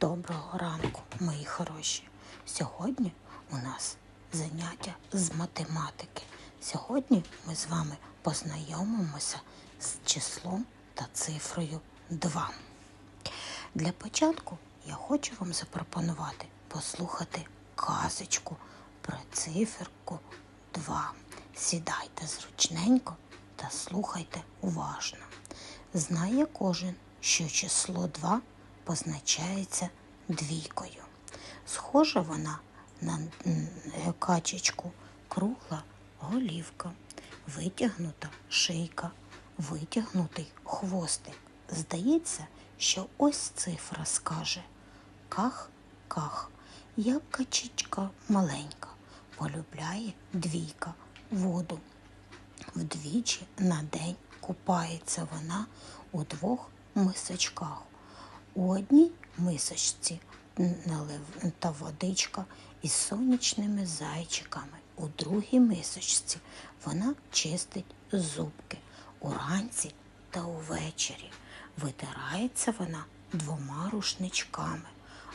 Доброго ранку, мої хороші. Сьогодні у нас заняття з математики. Сьогодні ми з вами познайомимося з числом та цифрою 2. Для початку я хочу вам запропонувати послухати казочку про циферку 2. Сідайте зручненько та слухайте уважно. Знає кожен, що число 2 позначається двійкою. Схожа вона на качечку, кругла голівка, витягнута шийка, витягнутий хвостик. Здається, що ось цифра скаже Ках-ках, як качечка маленька, полюбляє двійка воду. Вдвічі на день купається вона у двох мисочках. У одній мисочці та водичка із сонячними зайчиками. У другій мисочці вона чистить зубки уранці та увечері. Витирається вона двома рушничками.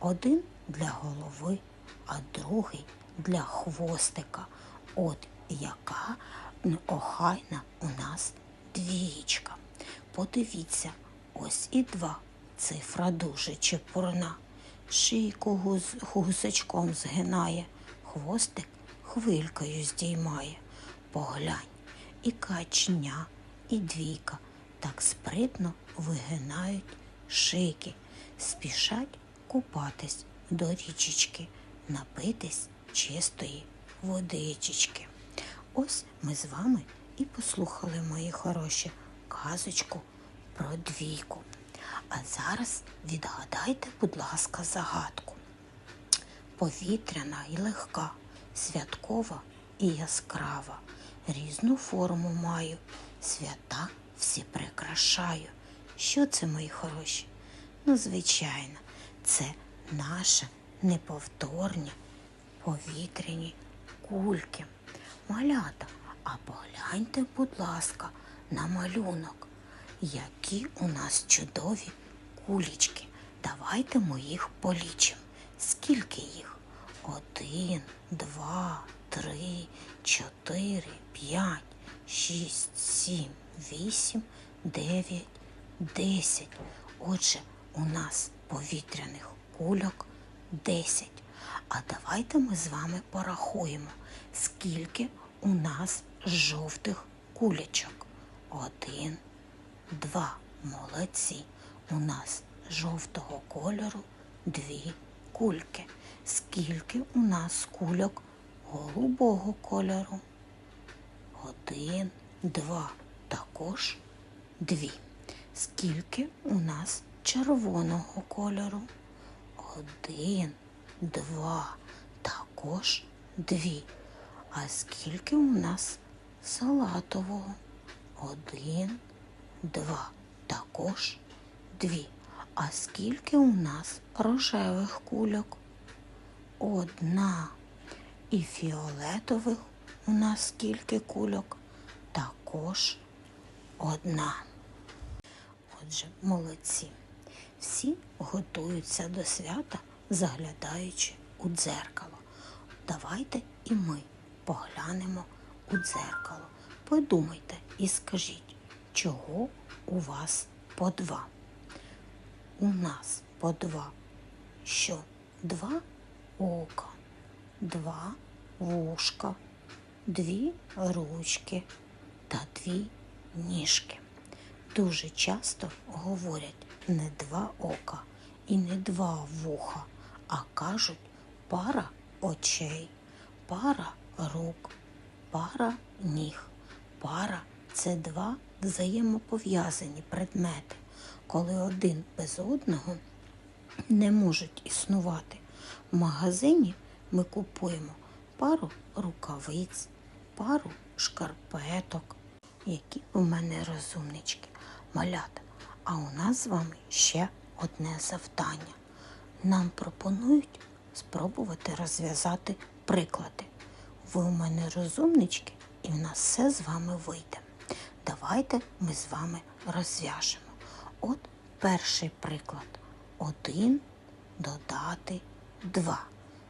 Один для голови, а другий для хвостика. От яка охайна у нас двієчка. Подивіться, ось і два. Цифра дуже чепурна. Шийку гуз, гусачком згинає, хвостик хвилькою здіймає. Поглянь, і качня, і двійка так спритно вигинають шийки, спішать купатись до річечки, напитись чистої водичечки. Ось ми з вами і послухали, мої хороші, казочку про двійку. А зараз відгадайте, будь ласка, загадку. Повітряна і легка, святкова і яскрава. Різну форму маю, свята всі прикрашаю. Що це, мої хороші? Ну, звичайно, це наші неповторні повітряні кульки. Малята, а погляньте, будь ласка, на малюнок. Які у нас чудові кулічки. Давайте ми їх полічимо. Скільки їх? Один, два, три, чотири, п'ять, шість, сім, вісім, дев'ять, десять. Отже, у нас повітряних кульок десять. А давайте ми з вами порахуємо, скільки у нас жовтих кулечок. Один, два. Молодці. У нас жовтого кольору дві кульки. Скільки у нас кульок голубого кольору? Один, два. Також дві. Скільки у нас червоного кольору? Один, два. Також дві. А скільки у нас салатового? Один, два. Також дві. А скільки у нас рожевих кульок? Одна. І фіолетових у нас скільки кульок? Також одна. Отже, молодці. Всі готуються до свята, заглядаючи у дзеркало. Давайте і ми поглянемо у дзеркало. Подумайте і скажіть, чого у вас по два? У нас по два. Що? Два ока, два вушка, дві ручки та дві ніжки. Дуже часто говорять не два ока і не два вуха, а кажуть пара очей, пара рук, пара ніг. Пара це два взаємопов'язані предмети, коли один без одного не можуть існувати. В магазині ми купуємо пару рукавиць, пару шкарпеток. Які у мене розумнички, малята. А у нас з вами ще одне завдання. Нам пропонують спробувати розв'язати приклади. Ви у мене розумнички, і в нас все з вами вийде. Давайте ми з вами розв'яжемо. От перший приклад. Один додати два.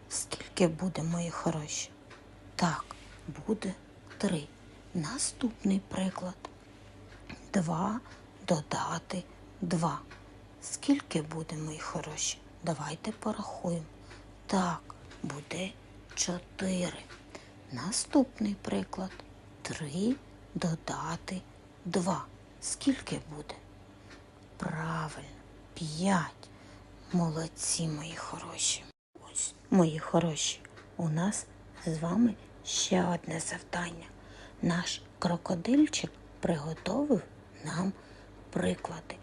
Скільки буде, мої хороші? Так, буде три. Наступний приклад. Два додати два. Скільки буде, мої хороші? Давайте порахуємо. Так, буде чотири. Наступний приклад. Три додати два. Скільки буде? Правильно, п'ять. Молодці, мої хороші. Ось, мої хороші, у нас з вами ще одне завдання. Наш крокодильчик приготовив нам приклади.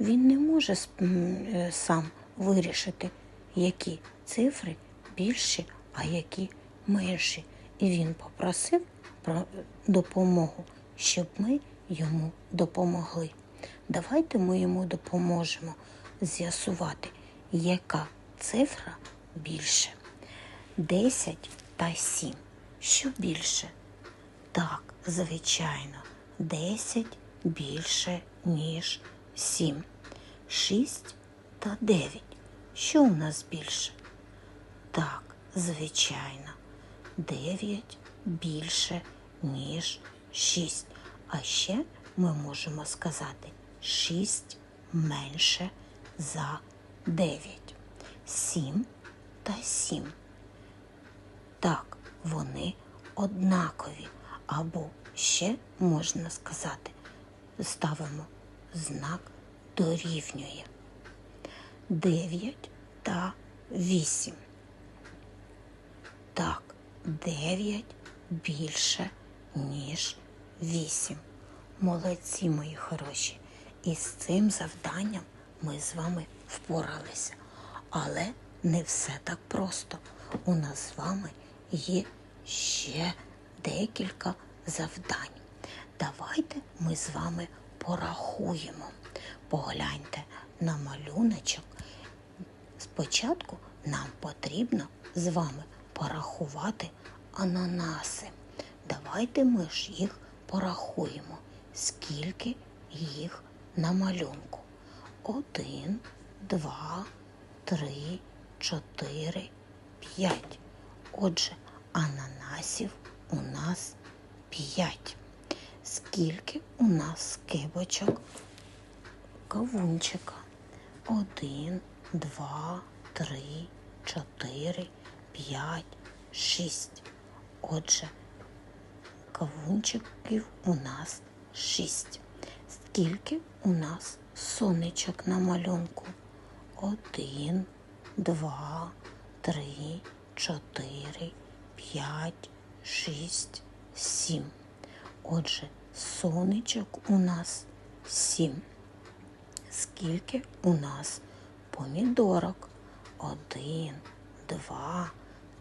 Він не може е, сам вирішити, які цифри більші, а які менші. І він попросив про допомогу, щоб ми йому допомогли. Давайте ми йому допоможемо з'ясувати, яка цифра більше. 10 та 7. Що більше? Так, звичайно, 10 більше, ніж 7. 6 та 9. Що у нас більше? Так, звичайно, 9 більше, ніж 6. А ще ми можемо сказати 6 менше за 9. 7 та 7. Так, вони однакові. Або ще можна сказати, ставимо знак дорівнює. 9 та 8. Так, 9 більше, ніж 8. Молодці, мої хороші. І з цим завданням ми з вами впоралися. Але не все так просто. У нас з вами є ще декілька завдань. Давайте ми з вами порахуємо. Погляньте на малюночок. Спочатку нам потрібно з вами порахувати ананаси. Давайте ми ж їх порахуємо, скільки їх на малюнку. Один, два, три, чотири, п'ять. Отже, ананасів у нас п'ять. Скільки у нас кибочок кавунчика? Один, два, три, чотири, п'ять, шість. Отже, кавунчиків у нас шість. Скільки у нас сонечок на малюнку? Один, два, три, чотири, п'ять, шість, сім. Отже, сонечок у нас сім. Скільки у нас помідорок? Один, два,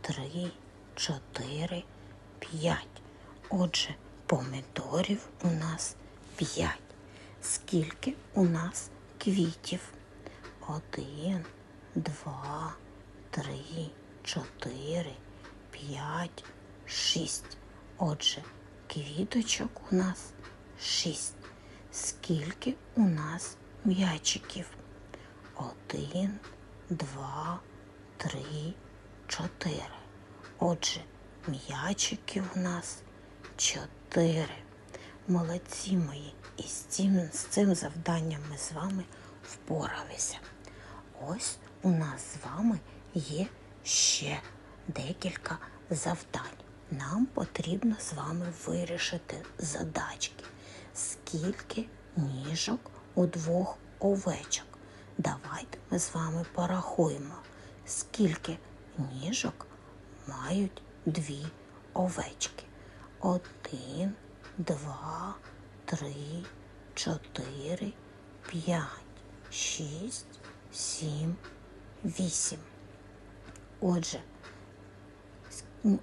три, чотири, п'ять. Отже, помідорів у нас п'ять. Скільки у нас квітів? Один, два, три, чотири, п'ять, шість. Отже, квіточок у нас шість. Скільки у нас м'ячиків? Один, два, три, чотири. Отже, м'ячиків у нас чотири. Молодці мої, і з цим, з цим завданням ми з вами впоралися. Ось у нас з вами є ще декілька завдань. Нам потрібно з вами вирішити задачки. Скільки ніжок у двох овечок? Давайте ми з вами порахуємо, скільки ніжок мають дві овечки. Один, два, три, чотири, п'ять, шість, сім, вісім. Отже,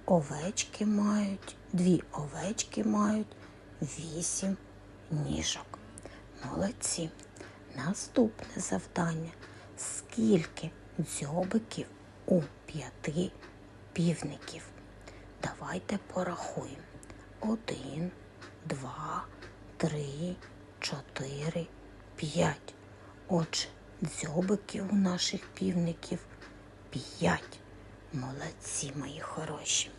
овечки мають, дві овечки мають вісім ніжок. Молодці. Наступне завдання. Скільки дзьобиків у п'яти півників? Давайте порахуємо. Один, два, три, чотири, п'ять. Отже, дзьобиків у наших півників 5. Молодці, мої хороші.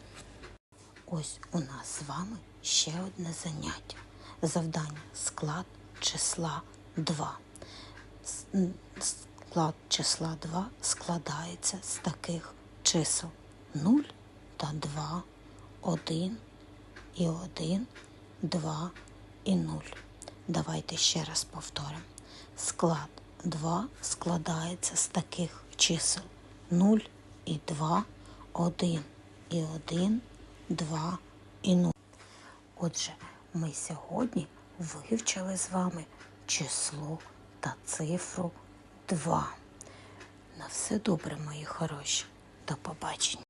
Ось у нас з вами ще одне заняття. Завдання склад числа 2. Склад числа 2 складається з таких чисел 0 та 2, 1 і 1, 2 і 0. Давайте ще раз повторимо. Склад 2 складається з таких чисел 0 і 2, 1 і 1, 2 і 0. Отже, ми сьогодні вивчили з вами число та цифру 2. На все добре, мої хороші. До побачення.